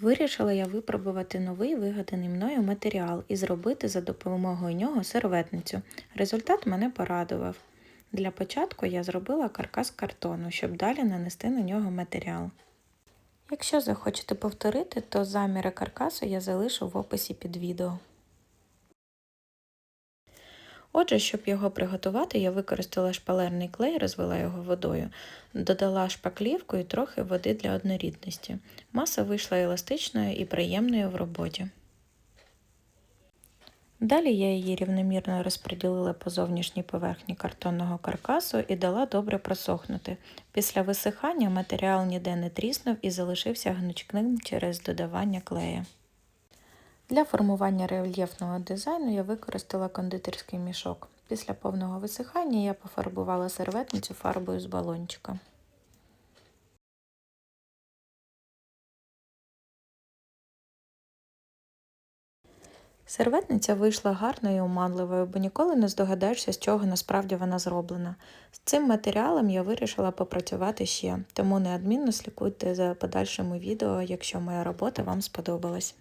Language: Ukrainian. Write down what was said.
Вирішила я випробувати новий вигаданий мною матеріал і зробити за допомогою нього серветницю. Результат мене порадував. Для початку я зробила каркас картону, щоб далі нанести на нього матеріал. Якщо захочете повторити, то заміри каркасу я залишу в описі під відео. Отже, щоб його приготувати, я використала шпалерний клей, розвела його водою, додала шпаклівку і трохи води для однорідності. Маса вийшла еластичною і приємною в роботі. Далі я її рівномірно розподілила по зовнішній поверхні картонного каркасу і дала добре просохнути. Після висихання матеріал ніде не тріснув і залишився гнучким через додавання клея. Для формування рельєфного дизайну я використала кондитерський мішок. Після повного висихання я пофарбувала серветницю фарбою з балончика. Серветниця вийшла гарною і оманливою, бо ніколи не здогадаєшся, з чого насправді вона зроблена. З цим матеріалом я вирішила попрацювати ще, тому неодмінно слідкуйте за подальшими відео, якщо моя робота вам сподобалась.